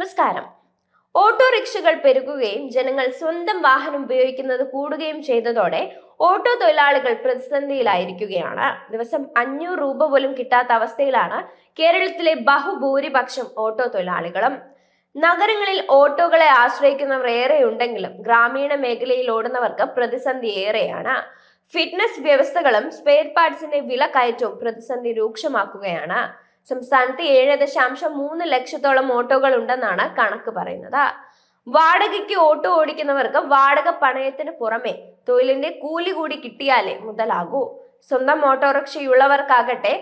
നമസ്കാരം. ഓട്ടോറിക്ഷകൾ പെരുകുകയും ജനങ്ങൾ സ്വന്തം വാഹനം ഉപയോഗിക്കുന്നത് കൂടുകയും ചെയ്തതോടെ ഓട്ടോ തൊഴിലാളികൾ പ്രതിസന്ധിയിലായിരിക്കുകയാണ്. ദിവസം അഞ്ഞൂറ് രൂപ പോലും കിട്ടാത്ത അവസ്ഥയിലാണ് കേരളത്തിലെ ബഹുഭൂരിപക്ഷം ഓട്ടോ തൊഴിലാളികളും. നഗരങ്ങളിൽ ഓട്ടോകളെ ആശ്രയിക്കുന്നവർ ഏറെയുണ്ടെങ്കിലും ഗ്രാമീണ മേഖലയിൽ ഓടുന്നവർക്ക് പ്രതിസന്ധി ഏറെയാണ്. ഫിറ്റ്നസ് വ്യവസ്ഥകളും സ്പെയർ പാർട്സിന്റെ വില കയറ്റവും പ്രതിസന്ധി രൂക്ഷമാക്കുകയാണ്. സംസ്ഥാനത്ത് ഏഴ് ദശാംശം മൂന്ന് ലക്ഷത്തോളം ഓട്ടോകൾ ഉണ്ടെന്നാണ് കണക്ക് പറയുന്നത്. വാടകയ്ക്ക് ഓട്ടോ ഓടിക്കുന്നവർക്ക് വാടക പണയത്തിന് പുറമെ തൊഴിലിന്റെ കൂലി കൂടി കിട്ടിയാലേ മുതലാകൂ. സ്വന്തം ഓട്ടോറിക്ഷയുള്ളവർക്കാകട്ടെ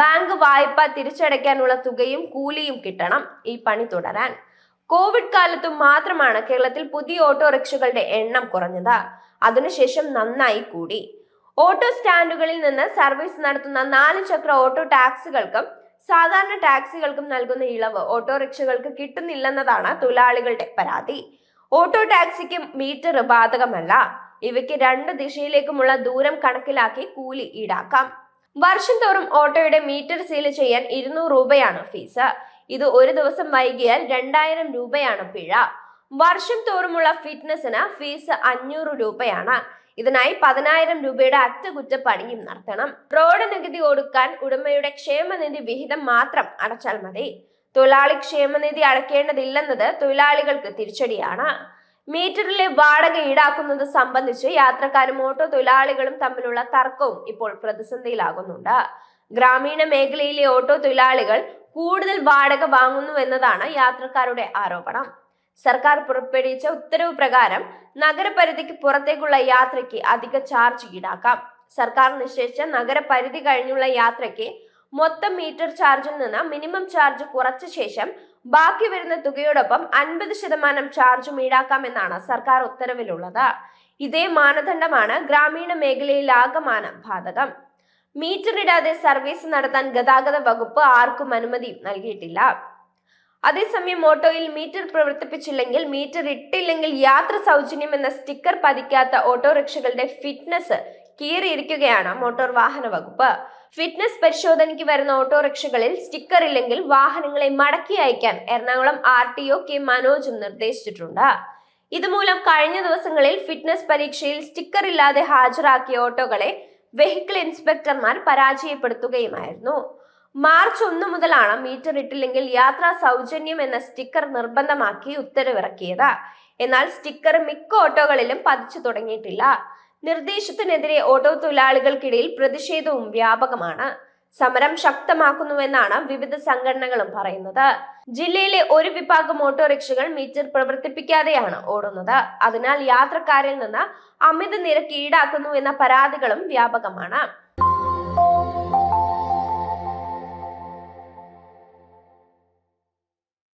ബാങ്ക് വായ്പ തിരിച്ചടയ്ക്കാനുള്ള തുകയും കൂലിയും കിട്ടണം ഈ പണി തുടരാൻ. കോവിഡ് കാലത്തും മാത്രമാണ് കേരളത്തിൽ പുതിയ ഓട്ടോറിക്ഷകളുടെ എണ്ണം കുറഞ്ഞത്. അതിനുശേഷം നന്നായി കൂടി. ഓട്ടോ സ്റ്റാൻഡുകളിൽ നിന്ന് സർവീസ് നടത്തുന്ന നാല് ചക്ര ഓട്ടോ ടാക്സികൾക്കും സാധാരണ ടാക്സികൾക്കും നൽകുന്ന ഇളവ് ഓട്ടോറിക്ഷകൾക്ക് കിട്ടുന്നില്ലെന്നതാണ് തൊഴിലാളികളുടെ പരാതി. ഓട്ടോ ടാക്സിക്കും മീറ്റർ ബാധകമല്ല. ഇവയ്ക്ക് രണ്ട് ദിശയിലേക്കുമുള്ള ദൂരം കണക്കിലാക്കി കൂലി ഈടാക്കാം. വർഷം തോറും ഓട്ടോയുടെ മീറ്റർ സീൽ ചെയ്യാൻ ഇരുന്നൂറ് രൂപയാണ് ഫീസ്. ഇത് ഒരു ദിവസം വൈകിയാൽ രണ്ടായിരം രൂപയാണ് പിഴ. വർഷം തോറുമുള്ള ഫിറ്റ്നസിന് ഫീസ് അഞ്ഞൂറ് രൂപയാണ്. ഇതിനായി പതിനായിരം രൂപയുടെ അറ്റകുറ്റപ്പണിയും നടത്തണം. റോഡ് നികുതി കൊടുക്കാൻ ഉടമയുടെ ക്ഷേമനിധി വിഹിതം മാത്രം അടച്ചാൽ മതി. തൊഴിലാളി ക്ഷേമനിധി അടയ്ക്കേണ്ടതില്ലെന്നത് തൊഴിലാളികൾക്ക് തിരിച്ചടിയാണ്. മീറ്ററിലെ വാടക ഈടാക്കുന്നത് സംബന്ധിച്ച് യാത്രക്കാരും ഓട്ടോ തൊഴിലാളികളും തമ്മിലുള്ള തർക്കവും ഇപ്പോൾ പ്രതിസന്ധിയിലാകുന്നുണ്ട്. ഗ്രാമീണ മേഖലയിലെ ഓട്ടോ തൊഴിലാളികൾ കൂടുതൽ വാടക വാങ്ങുന്നു എന്നതാണ് യാത്രക്കാരുടെ ആരോപണം. സർക്കാർ പുറപ്പെടുവിച്ച ഉത്തരവ് പ്രകാരം നഗരപരിധിക്ക് പുറത്തേക്കുള്ള യാത്രയ്ക്ക് അധിക ചാർജ് ഈടാക്കാം. സർക്കാർ നിശ്ചയിച്ച നഗരപരിധി കഴിഞ്ഞുള്ള യാത്രയ്ക്ക് മൊത്തം മീറ്റർ ചാർജിൽ നിന്ന് മിനിമം ചാർജ് കുറച്ച ശേഷം ബാക്കി വരുന്ന തുകയോടൊപ്പം അൻപത് ശതമാനം ചാർജും ഈടാക്കാമെന്നാണ് സർക്കാർ ഉത്തരവിലുള്ളത്. ഇതേ മാനദണ്ഡമാണ് ഗ്രാമീണ മേഖലയിൽ ആകമാനം ബാധകം. മീറ്റർ ഇടാതെ സർവീസ് നടത്താൻ ഗതാഗത വകുപ്പ് ആർക്കും അനുമതി നൽകിയിട്ടില്ല. അതേസമയം ഓട്ടോയിൽ മീറ്റർ പ്രവർത്തിപ്പിച്ചില്ലെങ്കിൽ മീറ്റർ ഇട്ടില്ലെങ്കിൽ യാത്ര സൗജന്യം എന്ന സ്റ്റിക്കർ പതിക്കാത്ത ഓട്ടോറിക്ഷകളുടെ ഫിറ്റ്നസ് കീറിയിരിക്കുകയാണ് മോട്ടോർ വാഹന വകുപ്പ്. ഫിറ്റ്നസ് പരിശോധനയ്ക്ക് വരുന്ന ഓട്ടോറിക്ഷകളിൽ സ്റ്റിക്കർ ഇല്ലെങ്കിൽ വാഹനങ്ങളെ മടക്കി അയക്കാൻ Ernakulam R T O K മനോജും നിർദ്ദേശിച്ചിട്ടുണ്ട്. ഇതുമൂലം കഴിഞ്ഞ ദിവസങ്ങളിൽ ഫിറ്റ്നസ് പരീക്ഷയിൽ സ്റ്റിക്കർ ഇല്ലാതെ ഹാജരാക്കിയ ഓട്ടോകളെ വെഹിക്കിൾ ഇൻസ്പെക്ടർമാർ പരാജയപ്പെടുത്തുകയുമായിരുന്നു. മാർച്ച് ഒന്ന് മുതലാണ് മീറ്റർ ഇട്ടില്ലെങ്കിൽ യാത്രാ സൗജന്യം എന്ന സ്റ്റിക്കർ നിർബന്ധമാക്കി ഉത്തരവിറക്കിയത്. എന്നാൽ സ്റ്റിക്കർ മിക്ക ഓട്ടോകളിലും പതിച്ചു തുടങ്ങിയിട്ടില്ല. നിർദ്ദേശത്തിനെതിരെ ഓട്ടോ തൊഴിലാളികൾക്കിടയിൽ പ്രതിഷേധവും വ്യാപകമാണ്. സമരം ശക്തമാക്കുന്നുവെന്നാണ് വിവിധ സംഘടനകളും പറയുന്നത്. ജില്ലയിലെ ഒരു വിഭാഗം ഓട്ടോറിക്ഷകൾ മീറ്റർ പ്രവർത്തിപ്പിക്കാതെയാണ് ഓടുന്നത്. അതിനാൽ യാത്രക്കാരിൽ നിന്ന് അമിത നിരക്ക് ഈടാക്കുന്നു എന്ന പരാതികളും വ്യാപകമാണ്.